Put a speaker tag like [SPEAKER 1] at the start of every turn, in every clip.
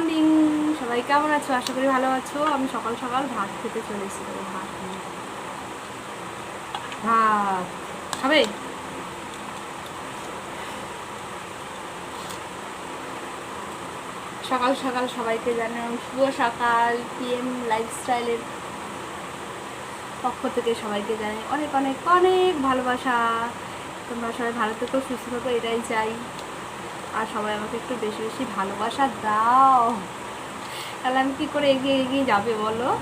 [SPEAKER 1] Morning. সবাই কেমন আছো? আশা করি ভালো আছো। আমি সকাল সকাল ভাত খেতে চলেছি ভাত ভাত। খাবে? সকাল সকাল সবাইকে জানাই শুভ সকাল পিএম লাইফস্টাইলের পক্ষ থেকে সবাইকে জানাই অনেক অনেক অনেক ভালোবাসা। তোমরা সবাই ভালো থেকো, সুস্থ থাকো, এটাই চাই। আর সবাই আমাকে একটু বেশি বেশি ভালোবাসা দাও। তাহলে আমি কী করে এগিয়ে এগিয়ে যাবে বলো?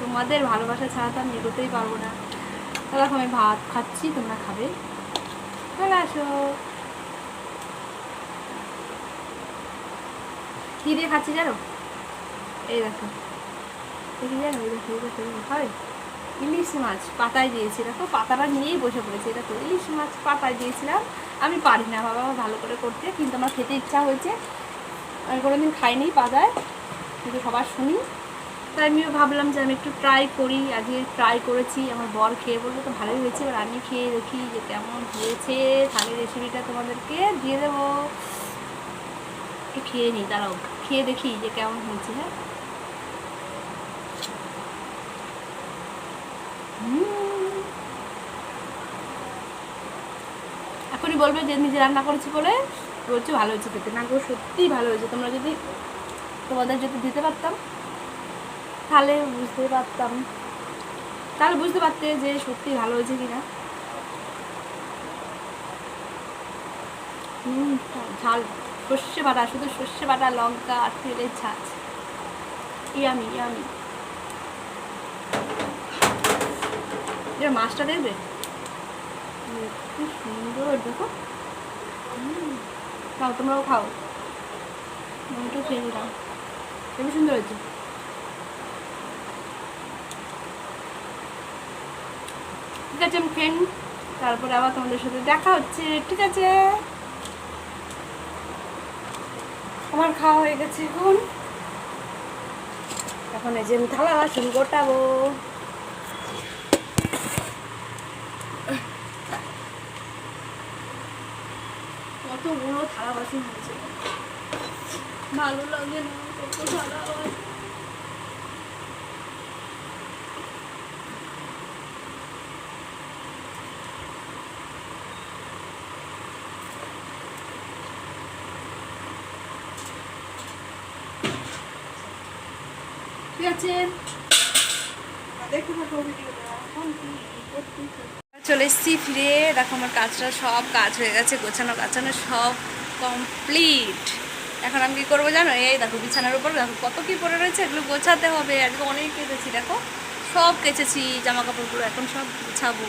[SPEAKER 1] তোমাদের ভালোবাসা ছাড়া তো আমি এগোতেই পারব না। তাহলে আমি ভাত খাচ্ছি তোমরা খাবে। চলে আসো। কী দিয়ে খাচ্ছি জানো? এই দেখো। দেখি জানো? এই দেখো এই দেখো, খাবে ইলিশ মাছ পাতায় দিয়েছি দেখো পাতাটা নিয়েই বসে পড়েছি। এটা তো ইলিশ মাছ পাতায় দিয়েছিলাম। আমি পারি না বাবা, ভালো করে করতে। কিন্তু আমার খেতে ইচ্ছা হয়েছে। আমি কোনোদিন খাইনি পাতায় কিন্তু সবার শুনি। তাই আমিও ভাবলাম যে আমি একটু ট্রাই করি। আজকে ট্রাই করেছি। আমার বর খেয়ে বলল, তো ভালোই হয়েছে। এবার আমি খেয়ে দেখি যে কেমন হয়েছে। তাহলে রেসিপিটা তোমাদেরকে দিয়ে দেবো। একটু খেয়ে নিই, দাঁড়াও। খেয়ে দেখি যে কেমন হয়েছে হ্যাঁ? এখনই বলবে যে নিজে রান্না করেছি বলে বলছি ভালো হয়েছে খেতে। না সত্যিই ভালো হয়েছে। তোমরা যদি তোমাদের যদি দিতে পারতাম, তাহলে বুঝতে পারতাম। তাহলে বুঝতে পারতে যে সত্যি ভালো হয়েছে কিনা। হুম ঝাল, সর্ষে বাটা, শুধু সর্ষে বাটা, লঙ্কা আর তেলের ছাঁচ ইয়ামি ইয়ামি। মাছটা দেখবে সুন্দর, দেখো। খাও, তোমরাও খাও। একটু খেয়ে নিলাম খুবই সুন্দর হয়েছে। ঠিক আছে, আমি নিই। তারপরে আবার তোমাদের সাথে দেখা হচ্ছে। ঠিক আছে। আমার খাওয়া হয়ে গেছে এখন। এখন এই যে আমি থালা বাসন গোটাবো কতগুলো থালা বাসন হয়েছে। ভালো লাগে না, কত থালা ঠিক আছে। দেখতে থাকো ভিডিওটা এখন কি? করতেছো? চলে এসেছি, ফিরে দেখো আমার কাজটা সব কাজ হয়ে গেছে, গোছানো গাছানো সব কমপ্লিট এখন আমি কী করব জানো? এই দেখো বিছানার উপর, দেখো কত কী পড়ে রয়েছে, এগুলো গোছাতে হবে। আজকে অনেক কেচেছি, দেখো। সব কেচেছি জামা কাপড়গুলো এখন সব গোছাবো।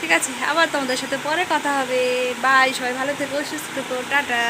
[SPEAKER 1] ঠিক আছে, আবার তোমাদের সাথে পরে কথা হবে। বাই সবাই ভালো থেকো, সুস্থ টাটা।